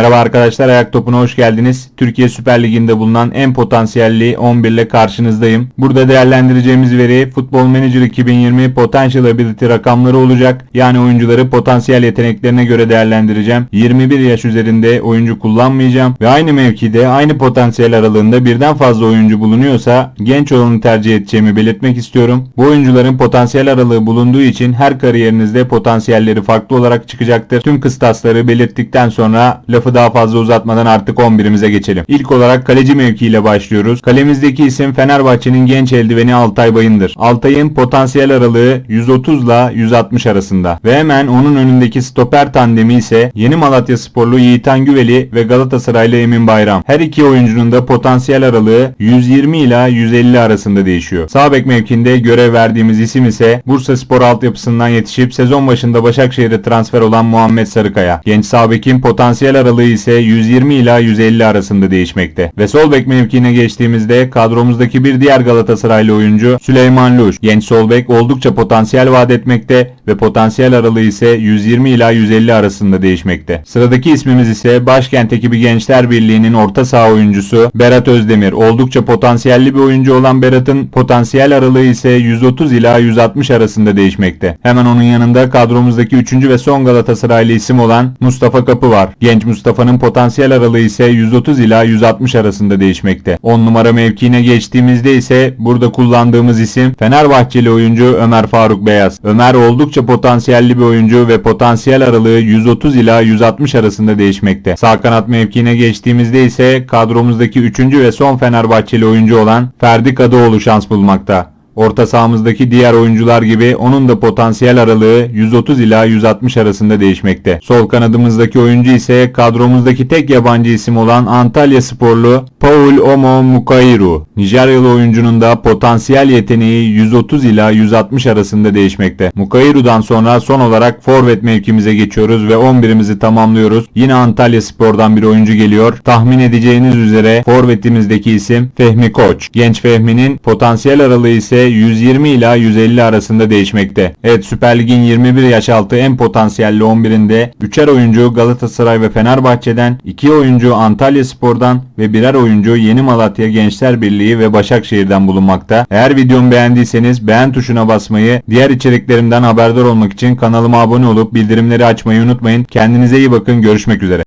Merhaba arkadaşlar Ayak Topu'na hoş geldiniz. Türkiye Süper Ligi'nde bulunan en potansiyelli 11 ile karşınızdayım. Burada değerlendireceğimiz veri Football Manager 2020 Potential Ability rakamları olacak. Yani oyuncuları potansiyel yeteneklerine göre değerlendireceğim. 21 yaş üzerinde oyuncu kullanmayacağım ve aynı mevkide aynı potansiyel aralığında birden fazla oyuncu bulunuyorsa genç olanı tercih edeceğimi belirtmek istiyorum. Bu oyuncuların potansiyel aralığı bulunduğu için her kariyerinizde potansiyelleri farklı olarak çıkacaktır. Tüm kıstasları belirttikten sonra lafı daha fazla uzatmadan artık 11'imize geçelim. İlk olarak kaleci mevkiiyle başlıyoruz. Kalemizdeki isim Fenerbahçe'nin genç eldiveni Altay Bayındır. Altay'ın potansiyel aralığı 130 ile 160 arasında. Ve hemen onun önündeki stoper tandemi ise Yeni Malatya sporlu Yiğitan Güveli ve Galatasaraylı Emin Bayram. Her iki oyuncunun da potansiyel aralığı 120 ila 150 arasında değişiyor. Sağ bek mevkinde görev verdiğimiz isim ise Bursa Spor altyapısından yetişip sezon başında Başakşehir'e transfer olan Muhammed Sarıkaya. Genç sağ bekin potansiyel aralığı ise 120 ila 150 arasında değişmekte. Ve sol bek mevkiine geçtiğimizde kadromuzdaki bir diğer Galatasaraylı oyuncu Süleyman Luş. Genç sol bek oldukça potansiyel vaat etmekte ve potansiyel aralığı ise 120 ila 150 arasında değişmekte. Sıradaki ismimiz ise Başkent ekibi Gençler Birliği'nin orta saha oyuncusu Berat Özdemir. Oldukça potansiyelli bir oyuncu olan Berat'ın potansiyel aralığı ise 130 ila 160 arasında değişmekte. Hemen onun yanında kadromuzdaki 3. ve son Galatasaraylı isim olan Mustafa Kapı var. Genç Mustafa'nın potansiyel aralığı ise 130 ila 160 arasında değişmekte. 10 numara mevkiine geçtiğimizde ise burada kullandığımız isim Fenerbahçeli oyuncu Ömer Faruk Beyaz. Ömer oldukça potansiyelli bir oyuncu ve potansiyel aralığı 130 ila 160 arasında değişmekte. Sağ kanat mevkiine geçtiğimizde ise kadromuzdaki 3. ve son Fenerbahçeli oyuncu olan Ferdi Kadıoğlu şans bulmakta. Orta sahamızdaki diğer oyuncular gibi onun da potansiyel aralığı 130 ila 160 arasında değişmekte. Sol kanadımızdaki oyuncu ise kadromuzdaki tek yabancı isim olan Antalya sporlu Paul Omo Mukairu. Nijeryalı oyuncunun da potansiyel yeteneği 130 ila 160 arasında değişmekte. Mukairu'dan sonra son olarak forvet mevkimize geçiyoruz ve 11'imizi tamamlıyoruz. Yine Antalya spordan bir oyuncu geliyor. Tahmin edeceğiniz üzere forvetimizdeki isim Fehmi Koç. Genç Fehmi'nin potansiyel aralığı ise 120 ila 150 arasında değişmekte. Evet Süper Lig'in 21 yaş altı en potansiyelli 11'inde 3'er oyuncu Galatasaray ve Fenerbahçe'den, 2 oyuncu Antalya Spor'dan ve birer oyuncu Yeni Malatya Gençler Birliği ve Başakşehir'den bulunmakta. Eğer videomu beğendiyseniz beğen tuşuna basmayı, diğer içeriklerimden haberdar olmak için kanalıma abone olup bildirimleri açmayı unutmayın. Kendinize iyi bakın. Görüşmek üzere.